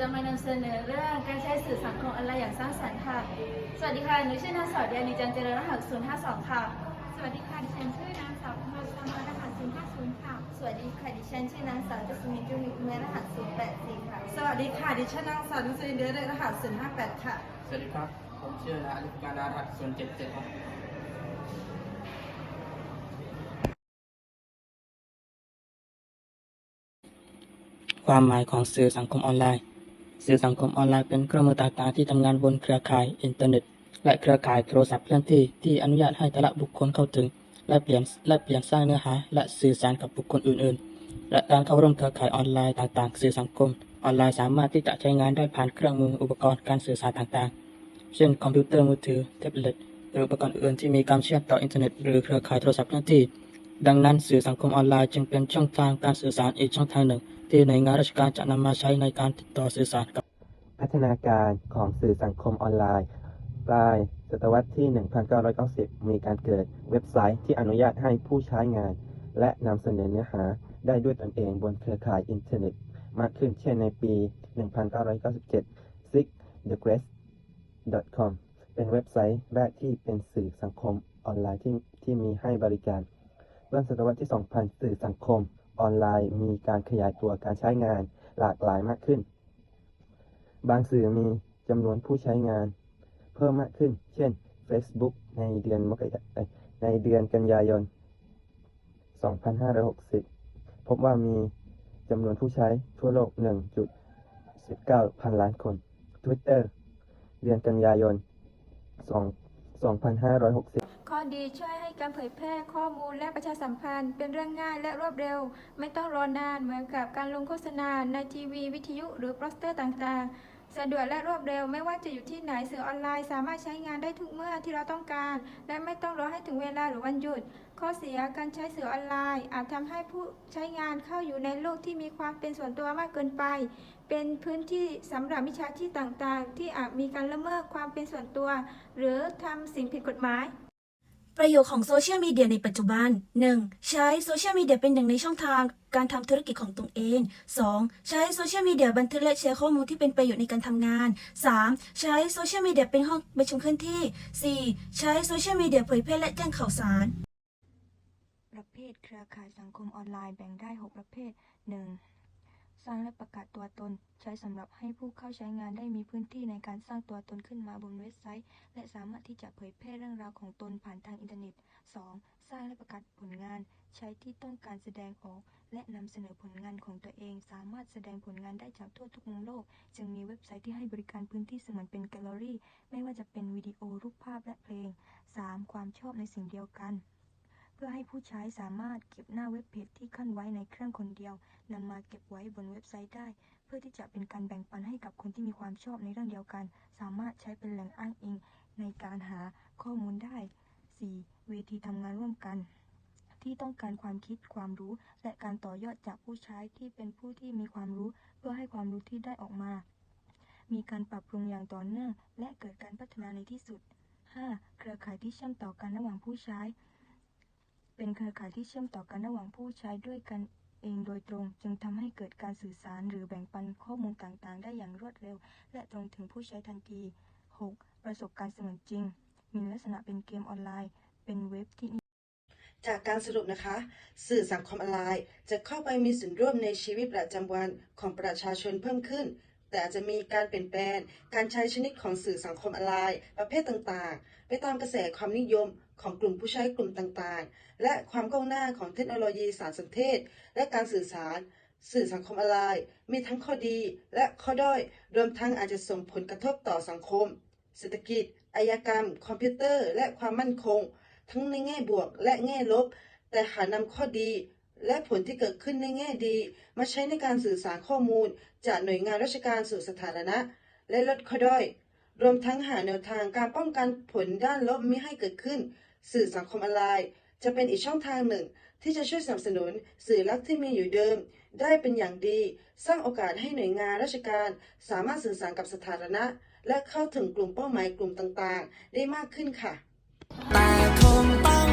จะมานำเสนอเรื่องการใช้สื่อสังคมออนไลน์อย่างสร้างสรรค์ค่ะ สวัสดีค่ะหนูชื่อนางสาวเดียนิจันเจริญรหัส052 ค่ะ สวัสดีค่ะดิฉันชื่อนางสาวพรสมรรหัส050 ค่ะ สวัสดีค่ะดิฉันชื่อนางสาวจัสมินจุนิเมรหัส084 ค่ะ สวัสดีค่ะดิฉันนางสาวนุสรินเดอร์รหัส058 ค่ะ สวัสดีครับ ผมชื่อนายอลิฟการดารัตส่วนเจ็ดเจ็ดครับความหมายของสื่อสังคมออนไลน์ สื่อสังคมออนไลน์เป็นเครื่องมือต่างๆที่ทำงานบนเครือข่ายอินเทอร์เน็ต และเครือข่ายโทรศัพท์เคลื่อนที่ที่อนุญาตให้แต่ละบุคคลเข้าถึง และเปลี่ยนและเปลี่ยนสร้างเนื้อหา และสื่อสารกับบุคคลอื่น ๆ และการเข้าร่วมเครือข่ายออนไลน์ต่างๆ สื่อสังคมออนไลน์สามารถที่จะใช้งานได้ผ่านเครื่องมืออุปกรณ์การสื่อสารต่างๆ เช่นคอมพิวเตอร์มือถือแท็บเล็ตหรืออุปกรณ์อื่นที่มีการเชื่อมต่ออินเทอร์เน็ตหรือเครือข่ายโทรศัพท์เคลื่อนที่ ดังนั้นสื่อสังคมออนไลน์จึงเป็นช่องทางการสื่อสารอีกช่องทางหนึ่ง ที่หน่วยงานราชการจะนำมาใช้ในการติดต่อสื่อสารกับ พัฒนาการของสื่อสังคมออนไลน์ปลายศตวรรษที่ 1990 มีการเกิดเว็บไซต์ที่อนุญาตให้ผู้ใช้งาน และนำเสนอเนื้อหาได้ด้วยตนเองบนเครือข่ายอินเทอร์เน็ต มากขึ้นเช่นในปี 1997 Sig the Great com เป็นเว็บไซต์แรกที่เป็นสื่อสังคมออนไลน์ที่ที่มีให้บริการ ต้นศตวรรษที่ 2000 สื่อสังคม ออนไลน์มีการขยายตัวการใช้งานหลากหลายมากขึ้น บางสื่อมีจำนวนผู้ใช้งาน เพิ่มมากขึ้น เช่น Facebook ในเดือนมกราในเดือนกันยายน 2560 พบว่ามีจำนวนผู้ใช้ทั่วโลก 1.19 พันล้านคน Twitter เดือนกันยายน 2 2560 ดีช่วยให้การเผยแพร่ข้อมูลและประชาสัมพันธ์ เป็นเรื่องง่ายและรวดเร็ว ไม่ต้องรอนานเหมือนกับการลงโฆษณาในทีวี วิทยุหรือโปสเตอร์ต่างๆ สะดวกและรวดเร็วไม่ว่าจะอยู่ที่ไหนสื่อออนไลน์ สามารถใช้งานได้ทุกเมื่อที่เราต้องการ และไม่ต้องรอให้ถึงเวลาหรือวันหยุด ข้อเสียการใช้สื่อออนไลน์ อาจทำให้ผู้ใช้งานเข้าอยู่ในโลกที่มีความเป็นส่วนตัวมากเกินไป เป็นพื้นที่สำหรับมิจฉาชีพต่างๆ ที่อาจมีการละเมิดความเป็นส่วนตัว หรือทำสิ่งผิดกฎหมาย ประโยชน์ของโซเชียลมีเดียในปัจจุบัน 1. ใช้โซเชียลมีเดียเป็นหนึ่งในช่องทางการทำธุรกิจของตนเอง 2. ใช้โซเชียลมีเดียบันทึกและแชร์ข้อมูลที่เป็นประโยชน์ในการทำงาน 3. ใช้โซเชียลมีเดียเป็นห้องประชุมเคลื่อนที่ 4. ใช้โซเชียลมีเดียเผยแพร่และแจ้งข่าวสาร ประเภทเครือข่ายสังคมออนไลน์แบ่งได้ 6 ประเภท 1. สร้างและประกาศตัวตน ใช้สำหรับให้ผู้เข้าใช้งานได้มีพื้นที่ในการสร้างตัวตนขึ้นมาบนเว็บไซต์ และสามารถที่จะเผยแพร่เรื่องราวของตนผ่านทางอินเทอร์เน็ต 2. สร้างและประกาศผลงาน ใช้ที่ต้องการแสดงออก และนำเสนอผลงานของตัวเอง สามารถแสดงผลงานได้จากทั่วทุกมุมโลก จึงมีเว็บไซต์ที่ให้บริการพื้นที่เสมือนเป็นแกลเลอรี่ ไม่ว่าจะเป็นวิดีโอรูปภาพและเพลง 3. ความชอบในสิ่งเดียวกัน พื่อให้ผู้ใช้สามารถเก็บหน้าเว็บเพจที่ขั้นไว้ในเครื่องคนเดียวนำมาเก็บไว้บนเว็บไซต์ได้ เพื่อที่จะเป็นการแบ่งปันให้กับคนที่มีความชอบในเรื่องเดียวกัน สามารถใช้เป็นแหล่งอ้างอิงในการหาข้อมูลได้ 4. เวทีทำงานร่วมกัน ที่ต้องการความคิดความรู้ และการต่อยอดจากผู้ใช้ที่เป็นผู้ที่มีความรู้ เพื่อให้ความรู้ที่ได้ออกมา มีการปรับปรุงอย่างต่อเนื่อง และเกิดการพัฒนาในที่สุด 5. เครือข่ายที่เชื่อมต่อกันระหว่างผู้ใช้ เป็นเครือข่ายที่เชื่อมต่อกันระหว่างผู้ใช้ด้วยกันเองโดยตรง จึงทำให้เกิดการสื่อสารหรือแบ่งปันข้อมูลต่างๆ ได้อย่างรวดเร็ว และตรงถึงผู้ใช้ทันที 6. ประสบการณ์เสมือนจริง มีลักษณะเป็นเกมออนไลน์ เป็นเว็บที่จากการสรุปนะคะ สื่อสังคมออนไลน์ จะเข้าไปมีส่วนร่วมในชีวิตประจำวันของประชาชนเพิ่มขึ้น แต่อาจจะมีการเปลี่ยนแปลงการใช้ชนิดของสื่อสังคมออนไลน์ ประเภทต่างๆ ไปตามกระแสความนิยม ของกลุ่มผู้ใช้กลุ่มต่างๆ และความก้าวหน้าของเทคโนโลยีสารสนเทศ และการสื่อสาร สื่อสังคมออนไลน์ มีทั้งข้อดีและข้อด้อย รวมทั้งอาจจะส่งผลกระทบต่อสังคม เศรษฐกิจอายกรรม คอมพิวเตอร์ และความมั่นคง ทั้งในแง่บวกและแง่ลบ แต่หานำข้อดีและผลที่เกิดขึ้นในแง่ดี มาใช้ในการสื่อสารข้อมูล จากหน่วยงานราชการสู่สาธารณะ และลดข้อด้อย รวมทั้งหาแนวทางการป้องกันผลด้านลบมิให้เกิดขึ้น สื่อสังคมออนไลน์ จะเป็นอีกช่องทางหนึ่ง ที่จะช่วยสนับสนุนสื่อลักที่มีอยู่เดิม ได้เป็นอย่างดี สร้างโอกาสให้หน่วยงานราชการ สามารถสื่อสารกับสาธารณะและเข้าถึงกลุ่มเป้าหมายกลุ่มต่างๆ ได้มากขึ้นค่ะแต่คงต้อง